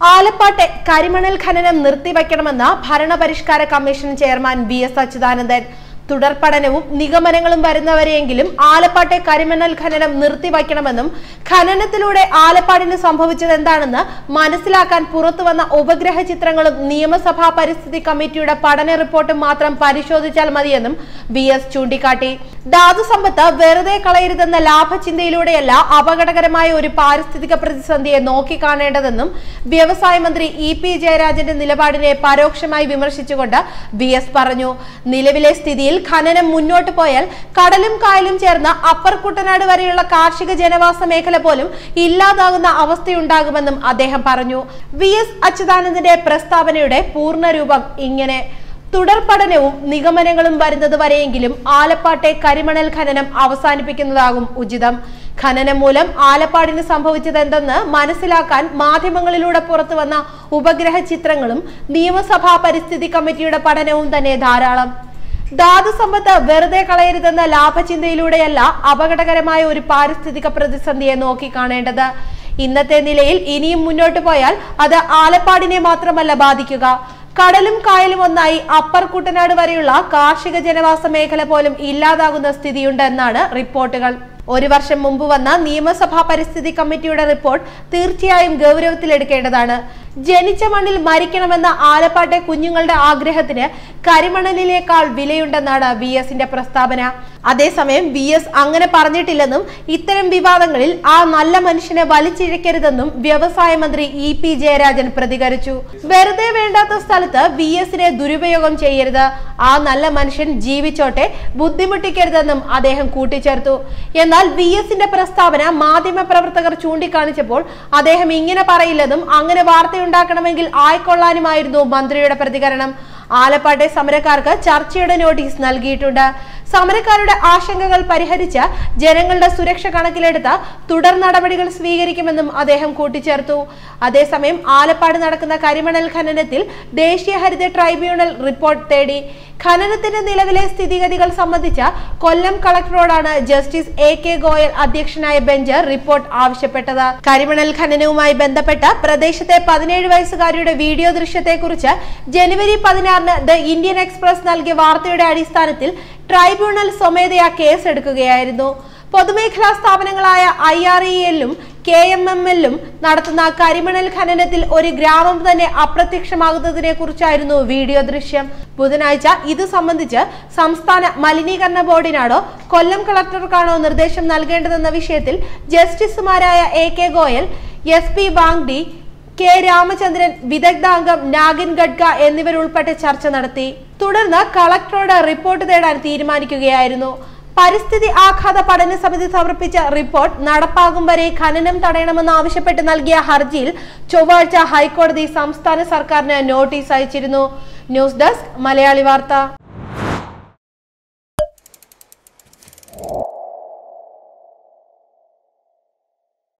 ആലപ്പാട്ടെ കരിമണൽ ഖനനം നിർത്തിവെക്കണമെന്ന് ഭരണപരിഷ്കാര commission chairman V S Achuthanandan. തുടർ പഠനവും നിഗമനങ്ങളും വരുന്നവരെയെങ്കിലും ആലപ്പാട്ടെ കരിമണൽ ഖനനം നിർത്തിവയ്ക്കണമെന്നും ഖനനത്തിലൂടെ ആലപ്പാടിന് സംഭവിച്ചത് എന്താണെന്ന് മനസ്സിലാക്കാൻ പുറത്തുവന്ന ഉപഗ്രഹ ചിത്രങ്ങളും നിയമസഭാ പരിസ്ഥിതി കമ്മിറ്റിയുടെ പഠന റിപ്പോർട്ടും മാത്രം പരിശോധിച്ചാൽ മതിയെന്നും വി എസ് ചൂണ്ടിക്കാട്ടി. ധാതു സമ്പത്ത് വെറുതെ കളയരുതെന്ന ലാഭചിന്തയിലൂടെയല്ല അപകടകരമായ ഒരു പാരിസ്ഥിതിക പ്രതിസന്ധിയെ നോക്കിക്കാണേണ്ടതെന്നും വ്യവസായ മന്ത്രി ഇ പി ജയരാജന്റെ നിലപാടിനെ പരോക്ഷമായി വിമർശിച്ചുകൊണ്ട് വി എസ് പറഞ്ഞു. നിലവിലെ സ്ഥിതിയിൽ ഖനനം മുന്നോട്ട് പോയാൽ കടലും കായലും ചേർന്ന അപ്പർ കുട്ടനാട് വരെയുള്ള കാർഷിക ജനവാസ മേഖല പോലും ഇല്ലാതാകുന്ന അവസ്ഥയുണ്ടാകുമെന്നും അദ്ദേഹം പറഞ്ഞു. വി എസ് അച്യുതാനന്ദന്റെ പ്രസ്താവനയുടെ പൂർണരൂപം ഇങ്ങനെ. തുടർ പഠനവും നിഗമനങ്ങളും വരുന്നത് വരെയെങ്കിലും ആലപ്പാട്ടെ കരിമണൽ ഖനനം അവസാനിപ്പിക്കുന്നതാകും ഉചിതം. ഖനനം മൂലം ആലപ്പാടിന് സംഭവിച്ചത് സംഭവിച്ചതെന്തെന്ന് മനസ്സിലാക്കാൻ മാധ്യമങ്ങളിലൂടെ പുറത്തുവന്ന ഉപഗ്രഹ ചിത്രങ്ങളും നിയമസഭാ പരിസ്ഥിതി കമ്മിറ്റിയുടെ പഠനവും തന്നെ ധാരാളം. ധാതു സമ്പത്ത് വെറുതെ കളയരുതെന്ന ലാഭചിന്തയിലൂടെയല്ല അപകടകരമായ ഒരു പാരിസ്ഥിതിക പ്രതിസന്ധിയെ നോക്കിക്കാണേണ്ടത്. ഇന്നത്തെ നിലയിൽ ഇനിയും മുന്നോട്ട് പോയാൽ അത് ആലപ്പാടിനെ മാത്രമല്ല ബാധിക്കുക. കടലും കായലും ഒന്നായി അപ്പർ കുട്ടനാട് വരെയുള്ള കാർഷിക ജനവാസ മേഖല പോലും ഇല്ലാതാകുന്ന സ്ഥിതിയുണ്ടെന്നാണ് റിപ്പോർട്ടുകൾ. ഒരു വർഷം മുമ്പ് വന്ന നിയമസഭാ പരിസ്ഥിതി കമ്മിറ്റിയുടെ റിപ്പോർട്ട് തീർച്ചയായും ഗൗരവത്തിലെടുക്കേണ്ടതാണ്. ജനിച്ച മണ്ണിൽ മരിക്കണമെന്ന ആലപ്പാട്ടെ കുഞ്ഞുങ്ങളുടെ ആഗ്രഹത്തിന് കരിമണലിനേക്കാൾ വിലയുണ്ടെന്നാണ് വി എസിന്റെ പ്രസ്താവന. അതേസമയം വി എസ് അങ്ങനെ പറഞ്ഞിട്ടില്ലെന്നും ഇത്തരം വിവാദങ്ങളിൽ ആ നല്ല മനുഷ്യനെ വലിച്ചിഴക്കരുതെന്നും വ്യവസായ മന്ത്രി ഇ പി ജയരാജൻ പ്രതികരിച്ചു. വെറുതെ വേണ്ടാത്ത സ്ഥലത്ത് വി എസിനെ ദുരുപയോഗം ചെയ്യരുത്. ആ നല്ല മനുഷ്യൻ ജീവിച്ചോട്ടെ ബുദ്ധിമുട്ടിക്കരുതെന്നും അദ്ദേഹം കൂട്ടിച്ചേർത്തു. എന്നാൽ വി എസിന്റെ പ്രസ്താവന മാധ്യമ പ്രവർത്തകർ ചൂണ്ടിക്കാണിച്ചപ്പോൾ അദ്ദേഹം ഇങ്ങനെ പറയില്ലെന്നും അങ്ങനെ വാർത്തയുണ്ടാക്കണമെങ്കിൽ ആയിക്കൊള്ളാനുമായിരുന്നു മന്ത്രിയുടെ പ്രതികരണം. ആലപ്പാട്ടെ സമരക്കാർക്ക് ചർച്ചയുടെ നോട്ടീസ് നൽകിയിട്ടുണ്ട്. സമരക്കാരുടെ ആശങ്കകൾ പരിഹരിച്ച് ജനങ്ങളുടെ സുരക്ഷ കണക്കിലെടുത്ത് തുടർ നടപടികൾ സ്വീകരിക്കുമെന്നും അദ്ദേഹം കൂട്ടിച്ചേർത്തു. അതേസമയം ആലപ്പാട് നടക്കുന്ന കരിമണൽ ഖനനത്തിൽ ദേശീയ ഹരിത ട്രൈബ്യൂണൽ റിപ്പോർട്ട് തേടി. ഖനനത്തിന്റെ നിലവിലെ സ്ഥിതിഗതികൾ സംബന്ധിച്ച കൊല്ലം കളക്ടറോടാണ് ജസ്റ്റിസ് എ കെ ഗോയൽ അധ്യക്ഷനായ ബെഞ്ച് റിപ്പോർട്ട് ആവശ്യപ്പെട്ടത്. കരിമണൽ ഖനനവുമായി ബന്ധപ്പെട്ട് പ്രദേശത്തെ പതിനേഴ് വയസ്സുകാരിയുടെ വീഡിയോ ദൃശ്യത്തെക്കുറിച്ച് ജനുവരി പതിനാറിന് ദ ഇന്ത്യൻ എക്സ്പ്രസ് നൽകിയ വാർത്തയുടെ അടിസ്ഥാനത്തിൽ ട്രൈബ്യൂണൽ സ്വമേധയാ കേസെടുക്കുകയായിരുന്നു. പൊതുമേഖലാ സ്ഥാപനങ്ങളായ ഐ ആർ ഇ എല്ലും കെ എം എം എല്ലും നടത്തുന്ന കരിമണൽ ഖനനത്തിൽ ഒരു ഗ്രാമം തന്നെ അപ്രത്യക്ഷമാകുന്നതിനെ കുറിച്ചായിരുന്നു വീഡിയോ ദൃശ്യം. ബുധനാഴ്ച ഇത് സംബന്ധിച്ച് സംസ്ഥാന മലിനീകരണ ബോർഡിനാണോ കൊല്ലം കളക്ടർക്കാണോ നിർദ്ദേശം നൽകേണ്ടതെന്ന വിഷയത്തിൽ ജസ്റ്റിസുമാരായ A K Goel S P Wangdi K Ramachandran വിദഗ്ധാംഗം Nagin Gadka എന്നിവരുൾപ്പെട്ട് ചർച്ച നടത്തി. തുടർന്ന് കളക്ടറോട് റിപ്പോർട്ട് തേടാൻ തീരുമാനിക്കുകയായിരുന്നു. പരിസ്ഥിതി ആഘാത പഠന സമിതി സമർപ്പിച്ച റിപ്പോർട്ട് നടപ്പാകും വരെ ഖനനം തടയണമെന്ന് ആവശ്യപ്പെട്ട് നൽകിയ ഹർജിയിൽ ചൊവ്വാഴ്ച ഹൈക്കോടതി സംസ്ഥാന സർക്കാരിന് നോട്ടീസ് അയച്ചിരുന്നു. ന്യൂസ് ഡെസ്ക് മലയാളി വാർത്ത.